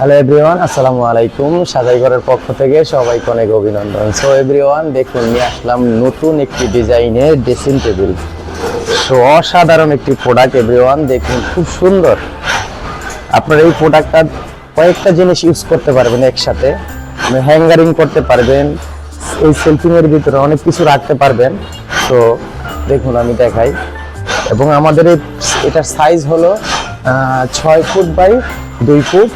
Hello everyone আসসালামু আলাইকুম সাজাইঘরের পক্ষ থেকে সবাইকে অনেক অভিনন্দন। সো এভরিওয়ান দেখুন, নিয়ে আসলাম নতুন একটি ডিজাইনের ড্রেসিং টেবিল সো অসাধারণ একটি প্রোডাক্ট এভরিওয়ান দেখুন, খুব সুন্দর। আপনারা এই প্রোডাক্টটা কয়েকটা জিনিস ইউজ করতে পারবেন একসাথে। হ্যাঙ্গারিং করতে পারবেন, এই সেলফিংয়ের ভিতরে অনেক কিছু রাখতে পারবেন। তো দেখুন, আমি দেখাই। এবং আমাদের এই এটার সাইজ হলো ছয় ফুট বাই দুই ফুট।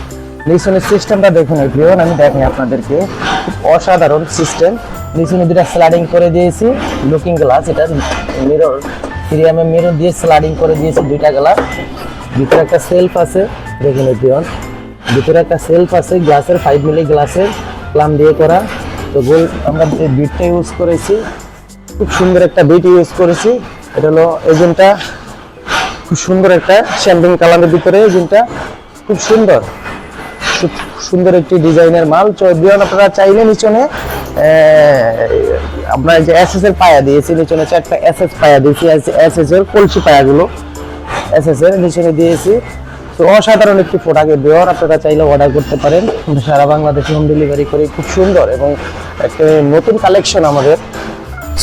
নিচনের সিস্টেমটা দেখুন এভরিওয়ান আমি দেখাই আপনাদেরকে। খুব অসাধারণ সিস্টেম। নিচনে দুটা স্লাইডিং করে দিয়েছি লুকিং গ্লাস এটা mirror three M M mirror দিয়ে স্লাইডিং করে দিয়েছি দুইটা গ্লাস ভিতরে একটা সেলফ আছে, দেখুন এভরিওয়ান ভিতরে একটা সেলফ আছে গ্লাসের ফাইভ মিলি গ্লাসের প্লাম দিয়ে করা। তো গোল, আমরা যে বিটটা ইউজ করেছি, খুব সুন্দর একটা বিট ইউজ করেছি। এটা হলো এজেন্টটা খুব সুন্দর একটা শ্যাম্পিং কালারের ভিতরে এজেন্টটা খুব সুন্দর। সুন্দর একটি ডিজাইনের মাল। এভরিওয়ান আপনারা চাইলে নিচনে আপনার যে এসএস এর পায়া দিয়েছি, নিচনে চারটা এসএস পায়া দিয়েছি এসএস এর কলসি পায়াগুলো। এসএস এর নিচনে দিয়েছি। তো অসাধারণ একটি প্রোডাক্ট এভরিওয়ান আপনারা চাইলে অর্ডার করতে পারেন। সারা বাংলাদেশে হোম ডেলিভারি করি, খুব সুন্দর এবং একটা নতুন কালেকশন আমাদের।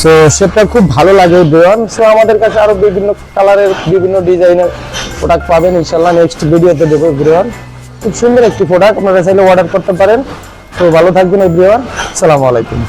সো সেটা খুব ভালো লাগে বেয়ন সো আমাদের কাছে আরও বিভিন্ন কালারের বিভিন্ন ডিজাইনের প্রোডাক্ট পাবেন। ইনশাল্লাহ নেক্সট ভিডিওতে দেবো এভরিওয়ান খুব সুন্দর একটি প্রোডাক্ট আপনারা চাইলে অর্ডার করতে পারেন। তো ভালো থাকবেন, এভরিওয়ান। সালামু আলাইকুম।